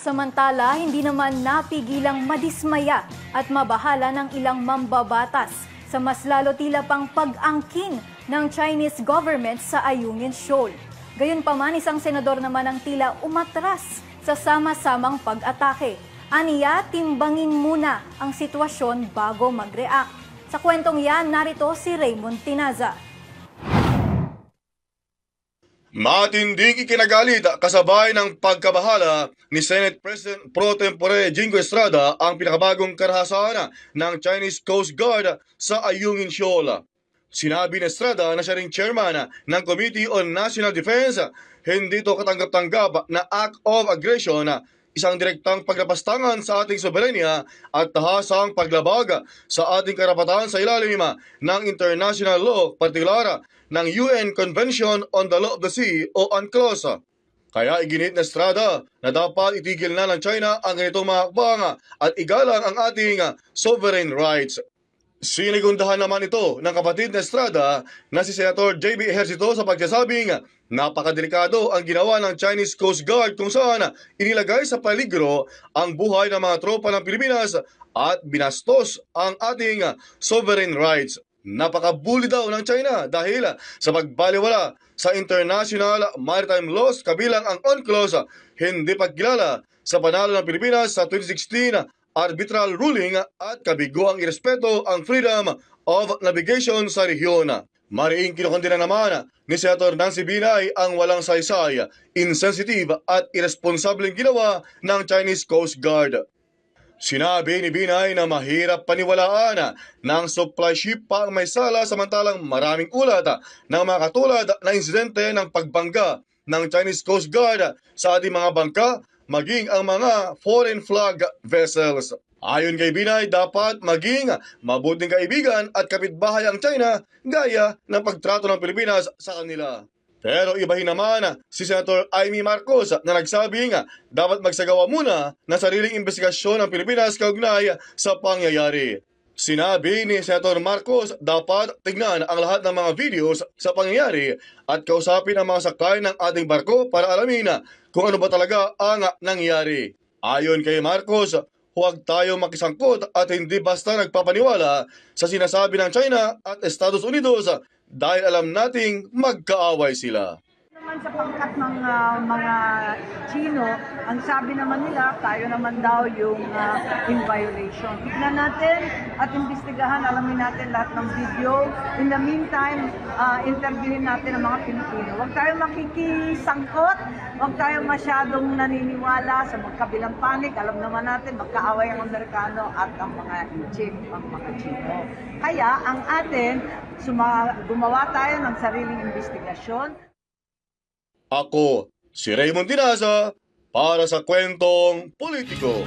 Samantala, hindi naman napigilang madismaya at mabahala ng ilang mambabatas sa mas lalo tila pang pag-angkin ng Chinese government sa Ayungin Shoal. Gayunpaman, isang senador naman ang tila umatras sa sama-samang pag-atake. Aniya, timbangin muna ang sitwasyon bago mag-react. Sa kwentong yan, narito si Raymond Tinaza. Matinding ikinagalit kasabay ng pagkabahala ni Senate President Pro Tempore Jingo Estrada ang pinakabagong karahasan ng Chinese Coast Guard sa Ayungin Shoal. Sinabi ni Estrada na siya ring chairman ng Committee on National Defense, hindi ito katanggap-tanggap na act of aggression isang direktang paglapastangan sa ating soberenya at tahasang paglabag sa ating karapatan sa ilalim ng international law, partikular ng UN Convention on the Law of the Sea o UNCLOS. Kaya iginit na Estrada na dapat itigil na ng China ang ganitong mga at igalang ang ating sovereign rights. Sinigundahan naman ito ng kapatid na Estrada na si Senator J.B. Ejercito sa pagsasabing napakadelikado ang ginawa ng Chinese Coast Guard kung saan inilagay sa peligro ang buhay ng mga tropa ng Pilipinas at binastos ang ating sovereign rights. Napakabuli daw ng China dahil sa pagbaliwala sa international maritime laws kabilang ang UNCLOS hindi pagkilala sa panalo ng Pilipinas sa 2016 arbitral ruling at kabigo ang irespeto ang freedom of navigation sa rehiyon. Mariing kinukundina naman ni Senator Nancy Binay ang walang saysay, insensitive at irresponsableng ginawa ng Chinese Coast Guard. Sinabi ni Binay na mahirap paniwalaan ng supply ship pa ang may sala samantalang maraming ulat ng mga katulad na insidente ng pagbangga ng Chinese Coast Guard sa ating mga bangka maging ang mga foreign flag vessels. Ayon kay Binay, dapat maging mabuting kaibigan at kapitbahay ang China gaya ng pagtrato ng Pilipinas sa kanila. Pero ibahin naman si Senator Amy Marcos na nagsabing dapat magsagawa muna ng sariling investigasyon ng Pilipinas kaugnay sa pangyayari. Sinabi ni Senator Marcos dapat tignan ang lahat ng mga videos sa pangyayari at kausapin ang mga sakay ng ating barko para alamin kung ano ba talaga ang nangyari. Ayon kay Marcos, huwag tayo makisangkot at hindi basta nagpapaniwala sa sinasabi ng China at Estados Unidos dahil alam nating magkaaway sila. Naman sa pangkat ng ah, mga Chino, ang sabi naman nila, tayo naman daw yung ah, in violation. Tignan natin at imbestigahan, alamin natin lahat ng video. In the meantime, ah, interviewin natin ang mga Pilipino. Huwag tayo makikisangkot, huwag tayo masyadong naniniwala sa magkabilang panig. Alam naman natin, magkaaway ang Amerikano at ang mga Egypt, ang mga Chino. Kaya ang atin, suma- gumawa tayo ng sariling investigasyon. Ako, si Raymond Dinaza, para sa kwentong politiko.